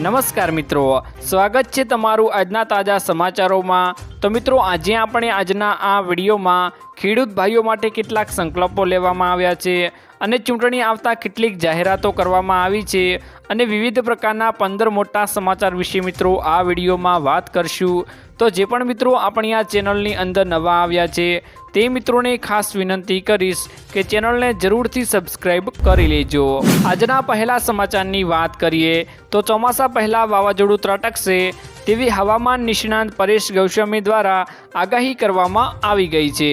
નમસ્કાર મિત્રો, સ્વાગત છે તમારું આજના તાજા સમાચારોમાં. તો મિત્રો, આજે આપણે આજના આ વિડીયોમાં ખેડૂત ભાઈઓ માટે કેટલાક સંકલ્પો લેવામાં આવ્યા છે અને ચૂંટણી આવતા કેટલીક જાહેરાતો કરવામાં આવી છે અને વિવિધ પ્રકારના પંદર મોટા સમાચાર વિશે મિત્રો આ વિડીયોમાં વાત કરશું. તો જે પણ મિત્રો આપણી આ ચેનલની અંદર નવા આવ્યા છે તે મિત્રોને ખાસ વિનંતી કરીશ કે ચેનલને જરૂરથી સબસ્ક્રાઇબ કરી લેજો. આજના પહેલા સમાચારની વાત કરીએ તો ચોમાસા પહેલાં વાવાઝોડું ત્રટકશે તેવી હવામાન નિષ્ણાંત પરેશ ગૌસ્વામી દ્વારા આગાહી કરવામાં આવી ગઈ છે.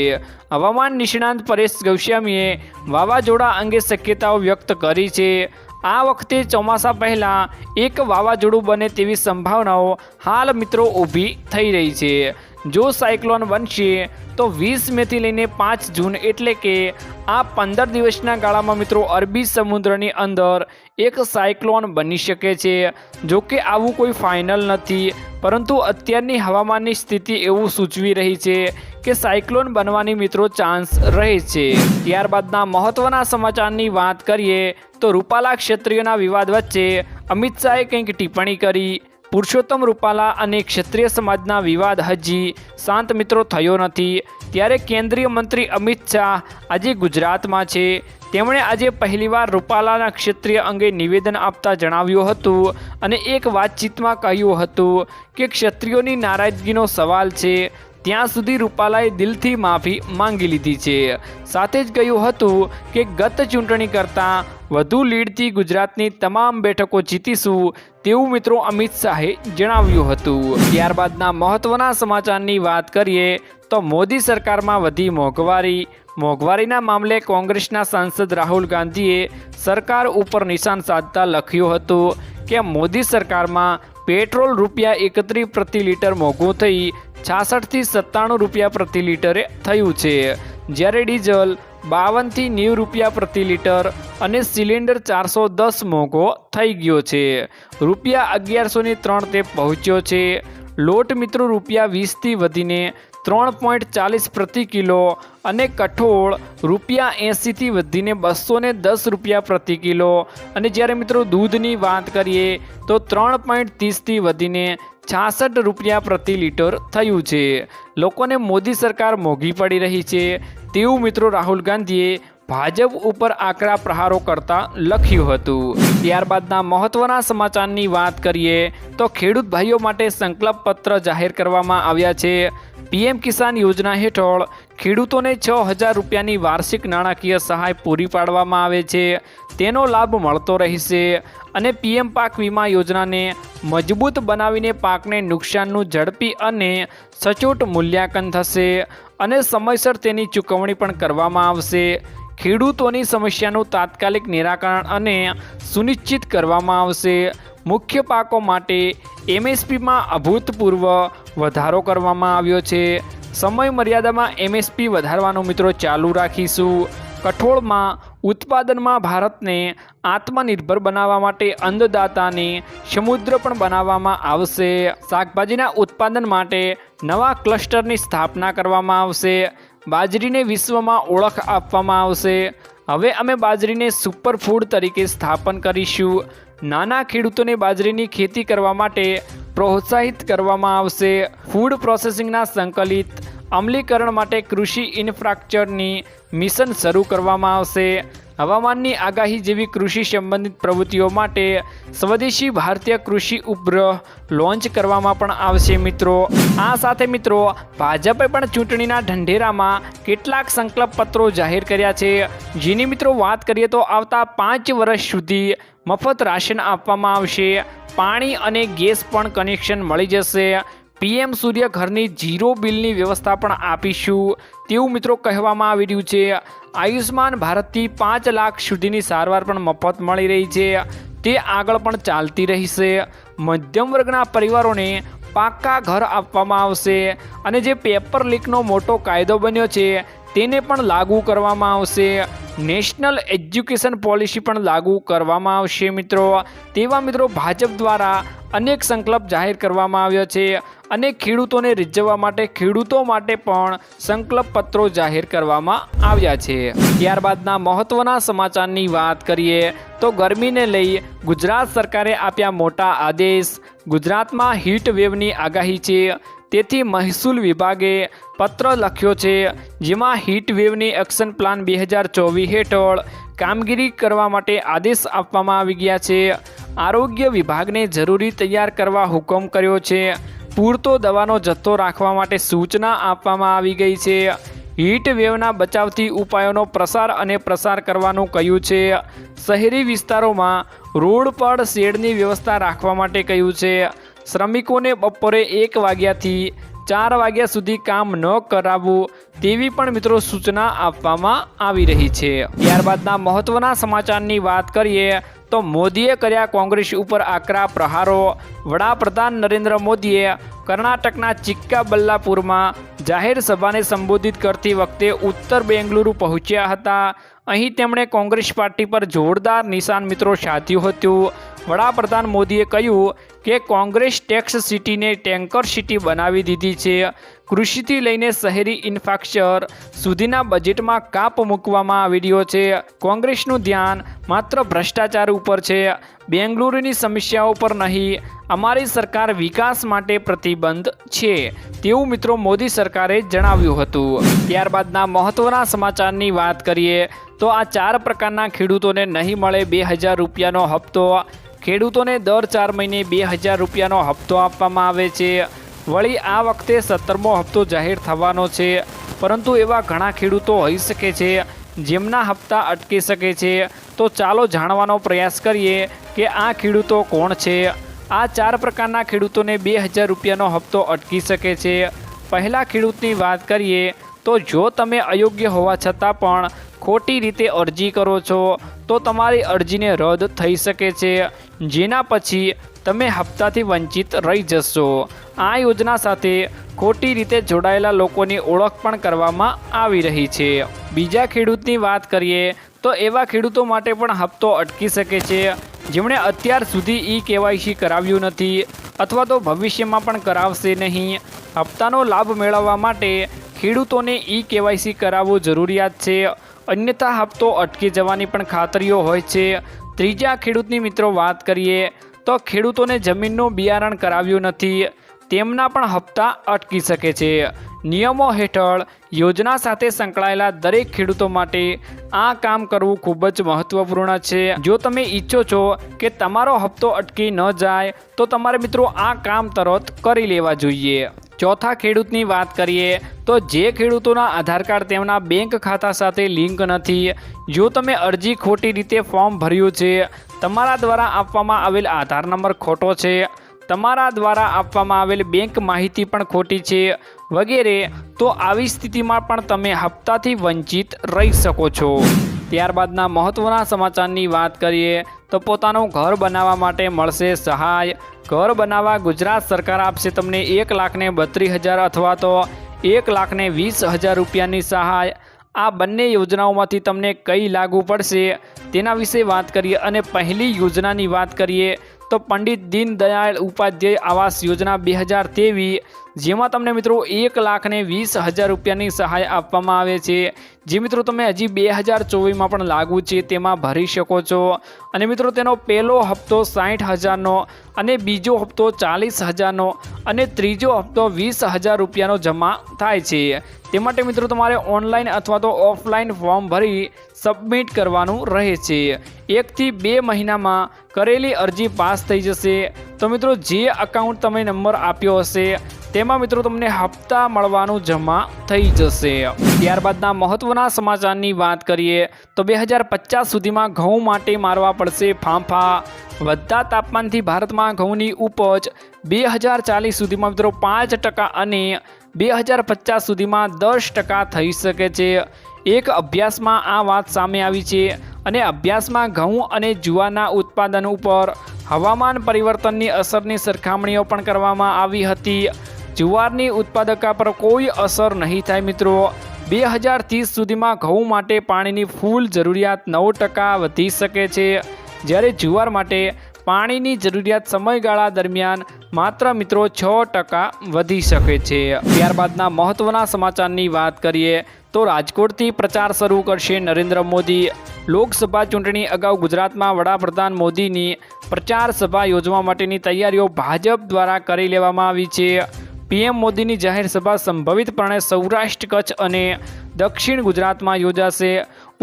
હવામાન નિષ્ણાંત પરેશ ગૌસ્વામીએ વાવાઝોડા અંગે શક્યતાઓ વ્યક્ત કરી છે. આ વખતે ચોમાસા પહેલાં એક વાવાઝોડું બને તેવી સંભાવનાઓ હાલ મિત્રો ઊભી થઈ રહી છે. જો સાયક્લોન બનશે, તો વીસ મેથી લઈને પાંચ જૂન એટલે કે આ પંદર દિવસના ગાળામાં મિત્રો અરબી સમુદ્રની અંદર એક સાયક્લોન બની શકે છે. જો કે આવું કોઈ ફાઇનલ નથી, પરંતુ અત્યારની હવામાનની સ્થિતિ એવું સૂચવી રહી છે કે સાયક્લોન બનવાની મિત્રો ચાન્સ રહે છે. ત્યારબાદના મહત્ત્વના સમાચારની વાત કરીએ, તો રૂપાલા ક્ષત્રિયોના વિવાદ વચ્ચે અમિત શાહે કંઈક ટિપ્પણી કરી. પુરુષોત્તમ રૂપાલા અને ક્ષત્રિય સમાજના વિવાદ હજી શાંત મિત્રો થયો નથી. ત્યારે કેન્દ્રીય મંત્રી અમિત શાહ આજે ગુજરાતમાં છે. તેમણે આજે પહેલીવાર રૂપાલાના ક્ષત્રિય અંગે નિવેદન આપતા જણાવ્યું હતું અને એક વાતચીતમાં કહ્યું હતું કે ક્ષત્રિયોની નારાજગીનો સવાલ છે. ત્યાં સુધી રૂપાલાએ દિલથી માફી માંગી લીધી છે. સાથે જ કહ્યું હતું કે ગત ચૂંટણી કરતાં વધુ લીડથી ગુજરાતની તમામ બેઠકો જીતીશું તેવું મિત્રો અમિત શાહે જણાવ્યું હતું. ત્યારબાદના મહત્વના સમાચારની વાત કરીએ તો મોદી સરકારમાં વધી મોંઘવારી. મોંઘવારીના મામલે કોંગ્રેસના સાંસદ રાહુલ ગાંધીએ સરકાર ઉપર નિશાન સાધતા લખ્યું હતું કે મોદી સરકારમાં પેટ્રોલ રૂપિયા એકત્રીસ પ્રતિ લીટર મોંઘું થઈ છાસઠથી સત્તાણું રૂપિયા પ્રતિ લીટરે થયું છે. જ્યારે ડીઝલ બાવનથી નેવ રૂપિયા પ્રતિ લીટર અને સિલિન્ડર ચારસો દસ મોંઘો થઈ ગયો છે. રૂપિયા અગિયારસોની ત્રણ તે પહોંચ્યો છે. લોટ મિત્રો રૂપિયા વીસથી વધીને ત્રણ પોઈન્ટ ચાલીસ પ્રતિ કિલો અને કઠોળ રૂપિયા એંસીથી વધીને બસો ને દસ રૂપિયા પ્રતિ કિલો. અને જ્યારે મિત્રો દૂધની વાત કરીએ તો ત્રણ પોઈન્ટ ત્રીસથી વધીને છાસઠ રૂપિયા પ્રતિ લીટર થયું છે. લોકોને મોદી સરકાર મોંઘી પડી રહી છે. તેવું મિત્રો રાહુલ ગાંધીએ ભાજપ ઉપર આકરા પ્રહારો કરતા લખ્યું હતું. ત્યારબાદના મહત્વના સમાચારની વાત કરીએ તો ખેડૂત ભાઈઓ માટે સંકલ્પ પત્ર જાહેર કરવામાં આવ્યા છે. પીએમ કિસાન યોજના હેઠળ ખેડૂતોને છ હજાર રૂપિયાની વાર્ષિક નાણાકીય સહાય પૂરી પાડવામાં આવે છે. તેનો લાભ મળતો રહેશે અને પીએમ પાક વીમા યોજનાને મજબૂત બનાવીને પાકને નુકસાનનું ઝડપી અને સચોટ મૂલ્યાંકન થશે અને સમયસર તેની ચૂકવણી પણ કરવામાં આવશે. ખેડૂતોની સમસ્યાનું તાત્કાલિક નિરાકરણ અને સુનિશ્ચિત કરવામાં આવશે. મુખ્ય પાકો માટે એમએસપીમાં અભૂતપૂર્વ વધારો કરવામાં આવ્યો છે. સમય મર્યાદામાં એમએસપી વધારવાનો મિત્રો ચાલુ રાખીશું. કઠોળમાં ઉત્પાદનમાં ભારતને આત્મનિર્ભર બનાવવા માટે અન્નદાતાને સમુદ્ર પણ બનાવવામાં આવશે. શાકભાજીના ઉત્પાદન માટે નવા ક્લસ્ટરની સ્થાપના કરવામાં આવશે. બાજરીને વિશ્વમાં ઓળખ આપવામાં આવશે. હવે અમે બાજરીને સુપરફૂડ તરીકે સ્થાપન કરીશું. નાના ખેડૂતોને બાજરીની ખેતી કરવા માટે પ્રોત્સાહિત કરવામાં આવશે. ફૂડ પ્રોસેસિંગના સંકલિત અમલીકરણ માટે કૃષિ ઇન્ફ્રાસ્ટ્રક્ચરની મિશન શરૂ કરવામાં આવશે. હવામાનની આગાહી જેવી કૃષિ સંબંધિત પ્રવૃત્તિઓ માટે સ્વદેશી ભારતીય કૃષિ ઉપગ્રહ લોન્ચ કરવામાં પણ આવશે મિત્રો. આ સાથે મિત્રો, ભાજપે પણ ચૂંટણીના ઢંઢેરામાં કેટલાક સંકલ્પ પત્રો જાહેર કર્યા છે. જેની મિત્રો વાત કરીએ તો આવતા પાંચ વર્ષ સુધી મફત રાશન આપવામાં આવશે. પાણી અને ગેસ પણ કનેક્શન મળી જશે. પીએમ સૂર્ય ઘરની જીરો બિલની વ્યવસ્થા પણ આપીશું. તેવું મિત્રો કહેવામાં આવી રહ્યું છે. આયુષ્માન ભારતથી પાંચ લાખ સુધીની સારવાર પણ મફત મળી રહી છે. તે આગળ પણ ચાલતી રહેશે. મધ્યમ વર્ગના પરિવારોને પાક્કા ઘર આપવામાં આવશે અને જે પેપર લીકનો મોટો કાયદો બન્યો છે, તેને પણ લાગુ કરવામાં આવશે. નેશનલ એજ્યુકેશન પોલિસી પણ લાગુ કરવામાં આવશે મિત્રો. તેવા મિત્રો ભાજપ દ્વારા અનેક સંકલ્પ જાહેર કરવામાં આવ્યો છે. અને ખેડૂતોને રીઝવવા માટે, ખેડૂતો માટે પણ સંકલ્પ પત્રો જાહેર કરવામાં આવ્યા છે. ત્યારબાદના મહત્વના સમાચારની વાત કરીએ તો ગરમીને લઈ ગુજરાત સરકારે આપ્યા મોટા આદેશ. ગુજરાતમાં હીટ વેવની આગાહી છે. તેથી મહેસૂલ વિભાગે પત્ર લખ્યો છે, જેમાં હીટ વેવની એક્શન પ્લાન બે હજાર ચોવીસ હેઠળ કામગીરી કરવા માટે આદેશ આપવામાં આવી ગયા છે. આરોગ્ય વિભાગને જરૂરી તૈયાર કરવા હુકમ કર્યો છે. પૂરતો દવાનો જથ્થો રાખવા માટે સૂચના આપવામાં આવી ગઈ છે. હીટ વેવના બચાવથી ઉપાયોનો પ્રસાર અને પ્રસાર કરવાનું કહ્યું છે. શહેરી વિસ્તારોમાં રોડ પર શેડની વ્યવસ્થા રાખવા માટે કહ્યું છે. શ્રમિકોને બપોરે એક વાગ્યાથી ચાર વાગ્યા સુધી કામ ન કરાવવું તેવી પણ મિત્રો સૂચના આપવામાં આવી રહી છે. ત્યારબાદના મહત્વના સમાચારની વાત કરીએ તો મોદીએ કર્યા કોંગ્રેસ ઉપર આકરા પ્રહારો. વડાપ્રધાન નરેન્દ્ર મોદીએ કર્ણાટકના ચિક્કાબલ્લાપુરમાં જાહેર સભાને સંબોધિત કરતી વખતે ઉત્તર બેંગલુરુ પહોંચ્યા હતા. અહીં તેમણે કોંગ્રેસ પાર્ટી પર જોરદાર નિશાન મિત્રો સાધ્યું હતું. વડાપ્રધાન મોદીએ કહ્યું કે કોંગ્રેસ ટેક્સ સિટીને ટેન્કર સિટી બનાવી દીધી છે. કૃષિથી લઈને શહેરી ઇન્ફ્રાસ્ટ્રક્ચર સુધીના બજેટમાં કાપ મૂકવામાં આવી રહ્યો છે. કોંગ્રેસનું ધ્યાન માત્ર ભ્રષ્ટાચાર ઉપર છે. બેંગલુરુની સમસ્યાઓ પર નહીં, અમારી સરકાર વિકાસ માટે પ્રતિબંધ છે, તેવું મિત્રો મોદી સરકારે જણાવ્યું હતું. ત્યારબાદના મહત્વના સમાચારની વાત કરીએ, તો આ ચાર પ્રકારના ખેડૂતોને નહીં મળે બે હજાર રૂપિયાનો હપ્તો ખેડૂતોને દર ચાર મહિને બે હજાર રૂપિયાનો હપ્તો આપવામાં આવે છે. વળી આ વખતે સત્તરમો હપ્તો જાહેર થવાનો છે. પરંતુ એવા ઘણા ખેડૂતો હોઈ શકે છે, જેમના હપ્તા અટકી શકે છે. તો ચાલો જાણવાનો પ્રયાસ કરીએ કે આ ખેડૂતો કોણ છે? આ ચાર પ્રકારના ખેડૂતોને બે હજાર રૂપિયાનો હપ્તો અટકી શકે છે. પહેલા ખેડૂતની વાત કરીએ તો જો તમે અયોગ્ય હોવા છતાં પણ ખોટી રીતે અરજી કરો છો, તો તમારી અરજીને રદ થઈ શકે છે. જેના પછી તમે હપ્તાથી વંચિત રહી જશો. આ યોજના સાથે ખોટી રીતે જોડાયેલા લોકોની ઓળખ પણ કરવામાં આવી રહી છે. બીજા ખેડૂતની વાત કરીએ, તો એવા ખેડૂતો માટે પણ હપ્તો અટકી શકે છે. જેમણે અત્યાર સુધી ઈ કેવાયસી કરાવ્યું નથી અથવા તો ભવિષ્યમાં પણ કરાવશે નહીં. હપ્તાનો લાભ મેળવવા માટે ખેડૂતોને ઈ કેવાયસી કરાવવું જરૂરિયાત છે. અન્યથા હપ્તો અટકી જવાની પણ ખાતરીઓ હોય છે. ત્રીજા ખેડૂતની મિત્રો વાત કરીએ, તો ખેડૂતોને જમીનનું બિયારણ કરાવ્યું નથી. તેમના પણ હપ્તા અટકી શકે છે. નિયમો હેઠળ યોજના સાથે સંકળાયેલા દરેક ખેડૂતો માટે આ કામ કરવું ખૂબ જ મહત્વપૂર્ણ છે. જો તમે ઈચ્છો છો કે તમારો હપ્તો અટકી ન જાય, તો તમારે મિત્રો આ કામ તરત કરી લેવા જોઈએ. ચોથા ખેડૂતની વાત કરીએ તો જે ખેડૂતોના આધાર કાર્ડ તેમના બેંક ખાતા સાથે લિંક નથી. જો તમે અરજી ખોટી રીતે ફોર્મ ભર્યું છે, તમારા દ્વારા આપવામાં આવેલ આધાર નંબર ખોટો છે, તમારા દ્વારા આપવામાં આવેલ બેંક માહિતી પણ ખોટી છે, વગેરે, તો આવી સ્થિતિમાં પણ તમે હપ્તાથી વંચિત રહી શકો છો. ત્યારબાદના મહત્ત્વના સમાચારની વાત કરીએ તો પોતાનું ઘર બનાવવા માટે મળશે સહાય. ઘર બનાવવા ગુજરાત સરકાર આપશે તમને એક લાખને બત્રીસ હજાર અથવા તો એક લાખને વીસ હજાર રૂપિયાની સહાય. આ બંને યોજનાઓમાંથી તમને કઈ લાગુ પડશે તેના વિશે વાત કરીએ અને પહેલી યોજનાની વાત કરીએ તો પંડિત દીનદયાળ ઉપાધ્યાય આવાસ યોજના બે હજાર ત્રેવીસ, જેમાં તમને મિત્રો એક લાખને વીસ હજાર રૂપિયાની સહાય આપવામાં આવે છે. જે મિત્રો તમે હજી બે હજાર ચોવીસમાં પણ લાગુ છે તેમાં ભરી શકો છો. અને મિત્રો તેનો પહેલો હપ્તો સાઠ હજારનો અને બીજો હપ્તો ચાલીસ હજારનો અને ત્રીજો હપ્તો વીસ હજાર રૂપિયાનો જમા થાય છે. તે માટે મિત્રો તમારે ઓનલાઈન અથવા તો ઓફલાઈન ફોર્મ ભરી સબમિટ કરવાનું રહે છે. એકથી બે મહિનામાં કરેલી અરજી પાસ થઈ જશે. તો મિત્રો, જે અકાઉન્ટ તમે નંબર આપ્યો હશે, તેમાં મિત્રો તમને હપ્તા મળવાનું જમા થઈ જશે. ત્યારબાદના મહત્વના સમાચારની વાત કરીએ, તો બે હજાર પચાસ સુધીમાં ઘઉં માટે મારવા પડશે ફાંફા. વધતા તાપમાનથી ભારતમાં ઘઉંની ઉપજ બે હજાર ચાલીસ સુધીમાં મિત્રો પાંચ ટકા અને બે હજાર પચાસ સુધીમાં દસ ટકા થઈ શકે છે. એક અભ્યાસમાં આ વાત સામે આવી છે અને અભ્યાસમાં ઘઉં અને જુવારના ઉત્પાદન ઉપર હવામાન પરિવર્તનની અસરની સરખામણીઓ પણ કરવામાં આવી હતી. જુવારની ઉત્પાદકતા પર કોઈ અસર નહીં થાય મિત્રો. બે હજાર ત્રીસ સુધીમાં ઘઉં માટે પાણીની ફૂલ જરૂરિયાત નવ ટકા વધી શકે છે. જ્યારે જુવાર માટે પાણીની જરૂરિયાત સમયગાળા દરમિયાન માત્ર મિત્રો છ ટકા વધી શકે છે. ત્યારબાદના મહત્વના સમાચારની વાત કરીએ તો રાજકોટથી પ્રચાર શરૂ કરશે નરેન્દ્ર મોદી. લોકસભા ચૂંટણી અગાઉ ગુજરાતમાં વડાપ્રધાન મોદીની પ્રચાર સભા યોજવા માટેની તૈયારીઓ ભાજપ દ્વારા કરી લેવામાં આવી છે. પીએમ મોદીની જાહેર સભા સંભવિતપણે સૌરાષ્ટ્ર, કચ્છ અને દક્ષિણ ગુજરાતમાં યોજાશે.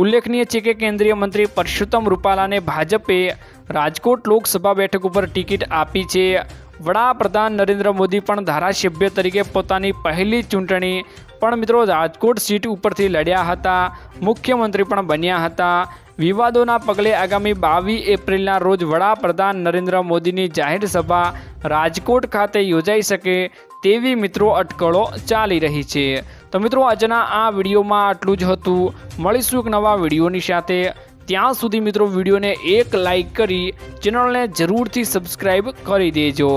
ઉલ્લેખનીય છે કે કેન્દ્રીય મંત્રી પરસોત્તમ રૂપાલાને ભાજપે રાજકોટ લોકસભા બેઠક ઉપર ટિકિટ આપી છે. વડાપ્રધાન નરેન્દ્ર મોદી પણ ધારાસભ્ય તરીકે પોતાની પહેલી ચૂંટણી પણ મિત્રો રાજકોટ સીટ ઉપરથી લડ્યા હતા. મુખ્યમંત્રી પણ બન્યા હતા. વિવાદોના પગલે આગામી બાવીસ એપ્રિલના રોજ વડાપ્રધાન નરેન્દ્ર મોદીની જાહેર સભા રાજકોટ ખાતે યોજાઈ શકે તેવી મિત્રો અટકળો ચાલી રહી છે. તો મિત્રો આજના આ વિડીયોમાં આટલું જ હતું. મળીશું એક નવા વિડીયોની સાથે. ત્યાં સુધી મિત્રો વિડીયોને એક લાઈક કરી ચેનલને જરૂરથી સબસ્ક્રાઈબ કરી દેજો.